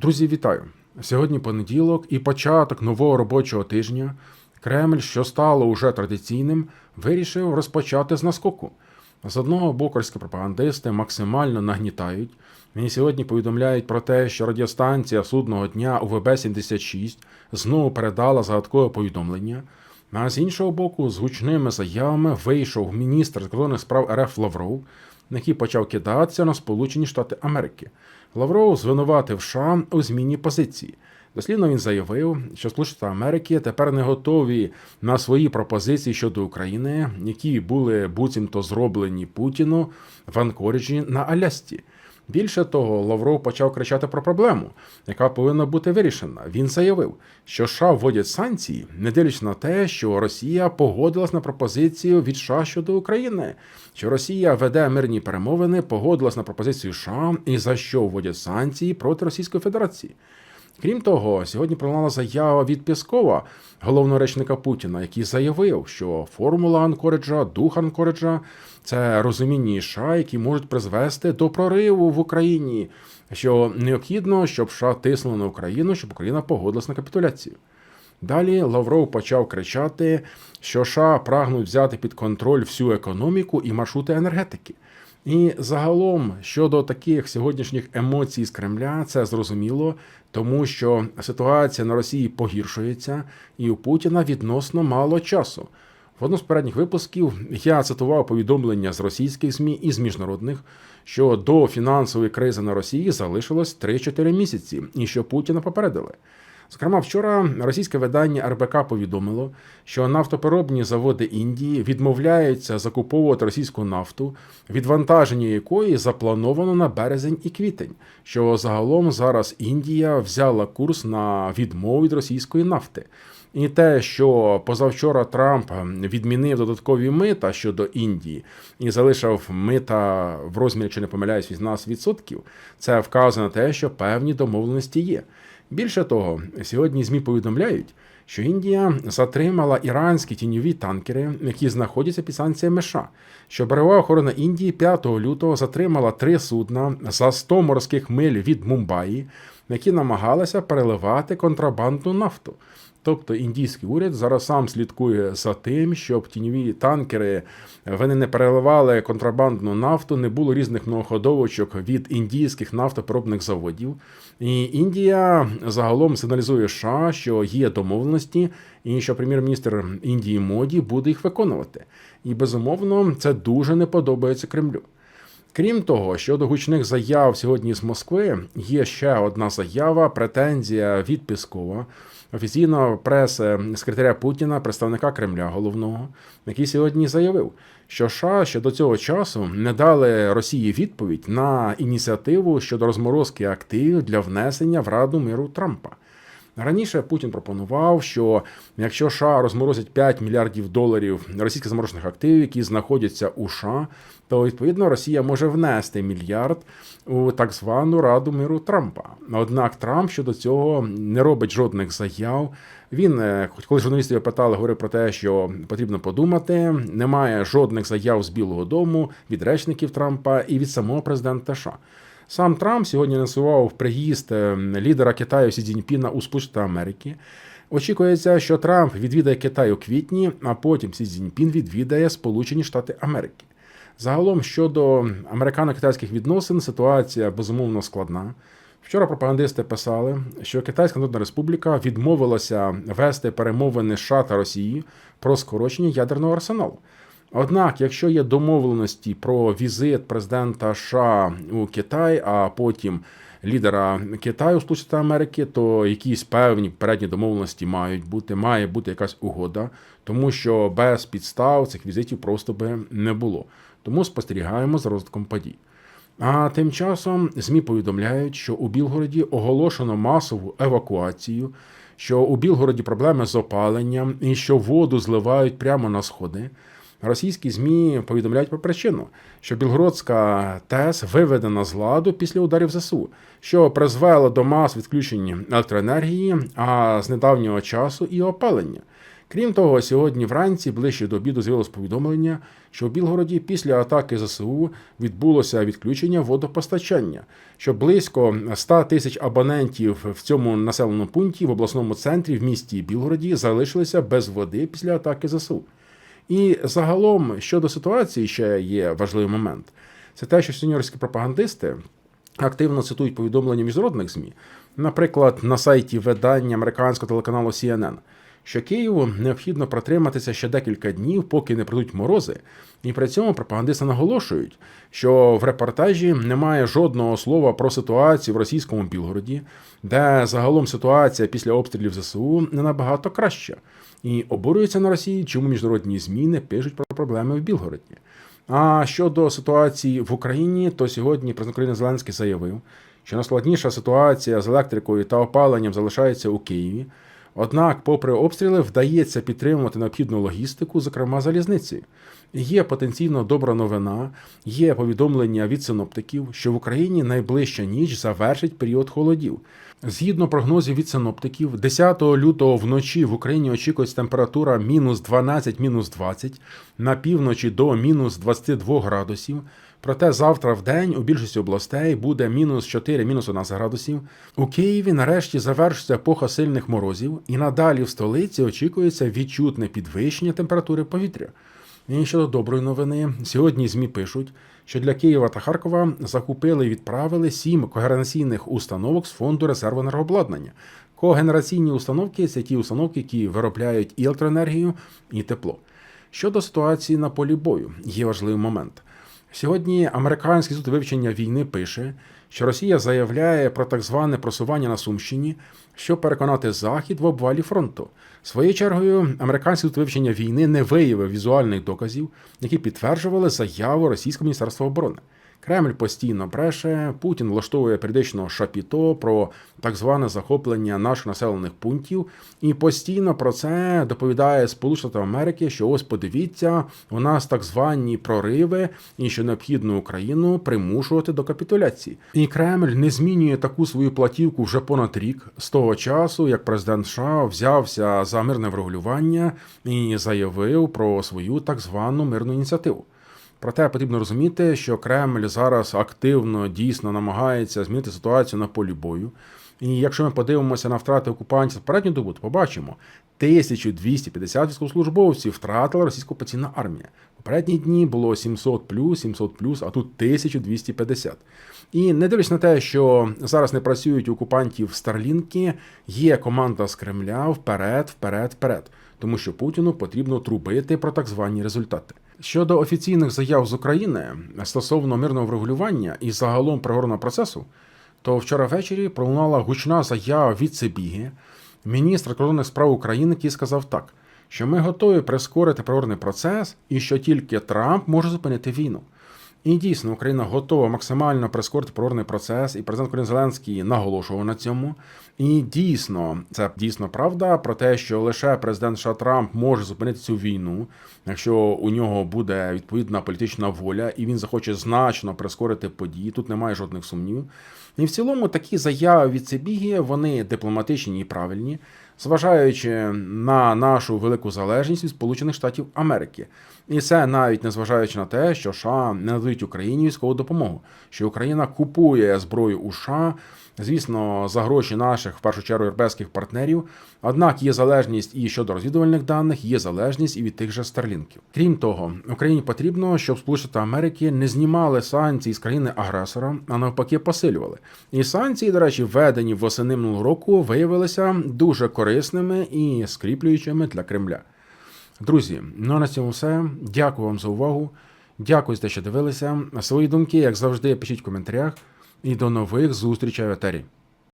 Друзі, вітаю! Сьогодні понеділок і початок нового робочого тижня. Кремль, що стало уже традиційним, вирішив розпочати з наскоку. З одного боку, російські пропагандисти максимально нагнітають. Мені сьогодні повідомляють про те, що радіостанція судного дня УВБ-76 знову передала загадкове повідомлення. А з іншого боку, з гучними заявами вийшов міністр закордонних справ РФ Лавров, який почав кидатися на Сполучені Штати Америки. Лавров звинуватив США у зміні позиції. Дослідно він заявив, що Сполучені Америки тепер не готові на свої пропозиції щодо України, які були буцімто зроблені Путіну в Анкоріджі на Алясці. Більше того, Лавров почав кричати про проблему, яка повинна бути вирішена. Він заявив, що США вводять санкції, не дивлячись на те, що Росія погодилась на пропозицію від США щодо України, що Росія веде мирні перемовини, погодилась на пропозицію США і за що вводять санкції проти Російської Федерації. Крім того, сьогодні пролунала заява від Піскова, головного речника Путіна, який заявив, що формула Анкориджа, дух Анкориджа це розуміння США, які можуть призвести до прориву в Україні, що необхідно, щоб США тиснули на Україну, щоб Україна погодилась на капітуляцію. Далі Лавров почав кричати, що США прагнуть взяти під контроль всю економіку і маршрути енергетики. І загалом щодо таких сьогоднішніх емоцій з Кремля, це зрозуміло, тому що ситуація на Росії погіршується, і у Путіна відносно мало часу. В одному з передніх випусків я цитував повідомлення з російських ЗМІ і з міжнародних, що до фінансової кризи на Росії залишилось 3-4 місяці, і що Путіна попередили. Зокрема, вчора російське видання РБК повідомило, що нафтопереробні заводи Індії відмовляються закуповувати російську нафту, відвантаження якої заплановано на березень і квітень. Що загалом зараз Індія взяла курс на відмову від російської нафти. І те, що позавчора Трамп відмінив додаткові мита щодо Індії і залишив мита в розмірі, чи не помиляюсь, 18%, це вказує на те, що певні домовленості є. Більше того, сьогодні ЗМІ повідомляють, що Індія затримала іранські тіньові танкери, які знаходяться під санкціями США. Що берегова охорона Індії 5 лютого затримала три судна за 100 морських миль від Мумбаї, які намагалися переливати контрабандну нафту. Тобто індійський уряд зараз сам слідкує за тим, щоб тіньові танкери вони не переливали контрабандну нафту, не було різних многоходовочок від індійських нафтопереробних заводів. І Індія загалом сигналізує США, що є домовленості, і що прем'єр-міністр Індії Моді буде їх виконувати. І безумовно це дуже не подобається Кремлю. Крім того, щодо гучних заяв сьогодні з Москви, є ще одна заява, претензія від Піскова, офіційного прес-секретаря Путіна, представника Кремля головного, який сьогодні заявив, що США ще до цього часу не дали Росії відповідь на ініціативу щодо розморозки активів для внесення в Раду миру Трампа. Раніше Путін пропонував, що якщо США розморозять 5 мільярдів доларів російських заморожених активів, які знаходяться у США, то відповідно Росія може внести мільярд у так звану Раду миру Трампа. Однак Трамп щодо цього не робить жодних заяв. Він, е, коли журналістів його питали, говорив про те, що потрібно подумати. Немає жодних заяв з Білого Дому від речників Трампа і від самого президента США. Сам Трамп сьогодні анонсував приїзд е, лідера Китаю Сі Цзіньпіна у Сполучені Америки. Очікується, що Трамп відвідає Китай у квітні, а потім Сі Цзіньпін відвідає Сполучені Штати Америки. Загалом щодо американо-китайських відносин ситуація безумовно складна. Вчора пропагандисти писали, що Китайська Народна Республіка відмовилася вести перемовини США та Росії про скорочення ядерного арсеналу. Однак, якщо є домовленості про візит президента США у Китай, а потім лідера Китаю у Сполучені Америки, то якісь певні передні домовленості мають бути, має бути якась угода, тому що без підстав цих візитів просто би не було. Тому спостерігаємо за розвитком подій. А тим часом ЗМІ повідомляють, що у Білгороді оголошено масову евакуацію, що у Білгороді проблеми з опаленням і що воду зливають прямо на сходи. Російські ЗМІ повідомляють про причину, що Білгородська ТЕС виведена з ладу після ударів ЗСУ, що призвело до мас відключень електроенергії, а з недавнього часу і опалення. Крім того, сьогодні вранці, ближче до обіду, з'явилось повідомлення, що в Білгороді після атаки ЗСУ відбулося відключення водопостачання, що близько 100 тисяч абонентів в цьому населеному пункті в обласному центрі в місті Білгороді залишилися без води після атаки ЗСУ. І загалом щодо ситуації ще є важливий момент. Це те, що сеньорські пропагандисти активно цитують повідомлення міжнародних ЗМІ, наприклад, на сайті видання американського телеканалу CNN, що Києву необхідно протриматися ще декілька днів, поки не прийдуть морози. І при цьому пропагандисти наголошують, що в репортажі немає жодного слова про ситуацію в російському Білгороді, де загалом ситуація після обстрілів ЗСУ не набагато краща. І обурюються на Росії, чому міжнародні ЗМІ не пишуть про проблеми в Білгороді. А щодо ситуації в Україні, то сьогодні президент України Зеленський заявив, що найскладніша ситуація з електрикою та опаленням залишається у Києві. Однак, попри обстріли, вдається підтримувати необхідну логістику, зокрема залізниці. Є потенційно добра новина, є повідомлення від синоптиків, що в Україні найближча ніч завершить період холодів. Згідно прогнозів від синоптиків, 10 лютого вночі в Україні очікується температура мінус 12, мінус 20, на півночі до мінус 22 градусів. Проте завтра в день у більшості областей буде мінус 4, мінус 11 градусів. У Києві нарешті завершиться епоха сильних морозів, і надалі в столиці очікується відчутне підвищення температури повітря. І щодо доброї новини, сьогодні ЗМІ пишуть, що для Києва та Харкова закупили і відправили сім когенераційних установок з фонду резерву енергообладнання. Когенераційні установки це ті установки, які виробляють і електроенергію, і тепло. Щодо ситуації на полі бою, є важливий момент. Сьогодні американський суд вивчення війни пише, що Росія заявляє про так зване просування на Сумщині, щоб переконати Захід в обвалі фронту. Своєю чергою, американський суд вивчення війни не виявив візуальних доказів, які підтверджували заяву Російського міністерства оборони. Кремль постійно бреше, Путін влаштовує періодично шапіто про так зване захоплення наших населених пунктів, і постійно про це доповідає Сполучені Америки, що ось подивіться, у нас так звані прориви, і що необхідно Україну примушувати до капітуляції. І Кремль не змінює таку свою платівку вже понад рік з того часу, як президент США взявся за мирне врегулювання і заявив про свою так звану мирну ініціативу. Проте потрібно розуміти, що Кремль зараз активно дійсно намагається змінити ситуацію на полі бою. І якщо ми подивимося на втрати окупантів за попередню добу, то побачимо 1250 військовослужбовців втратила російська окупаційна армія. Попередні дні було 700 плюс, 700 плюс, а тут 1250. І не дивлячись на те, що зараз не працюють у окупантів Старлінки, є команда з Кремля вперед, вперед, вперед. Тому що Путіну потрібно трубити про так звані результати. Щодо офіційних заяв з України стосовно мирного врегулювання і загалом пригорного процесу, то вчора ввечері пролунала гучна заява від Сибіги, міністра кордонних справ України, який сказав так, що ми готові прискорити переговорний процес і що тільки Трамп може зупинити війну. І дійсно Україна готова максимально прискорити переговорний процес, і президент України Зеленський наголошував на цьому. І дійсно, це дійсно правда про те, що лише президент США Трамп може зупинити цю війну, якщо у нього буде відповідна політична воля, і він захоче значно прискорити події. Тут немає жодних сумнівів. І в цілому такі заяви від Цибіги, вони дипломатичні і правильні, зважаючи на нашу велику залежність від Сполучених Штатів Америки. І це навіть не зважаючи на те, що США не надають Україні військову допомогу, що Україна купує зброю у США, звісно, за гроші наших, в першу чергу, європейських партнерів. Однак є залежність і щодо розвідувальних даних, є залежність і від тих же старлінків. Крім того, Україні потрібно, щоб Сполучені Америки не знімали санкції з країни-агресора, а навпаки, посилювали. І санкції, до речі, введені восени минулого року, виявилися дуже корисними і скріплюючими для Кремля. Друзі, ну а на цьому все. Дякую вам за увагу. Дякую за те, що дивилися. Свої думки, як завжди, пишіть в коментарях. І до нових зустрічей в етері.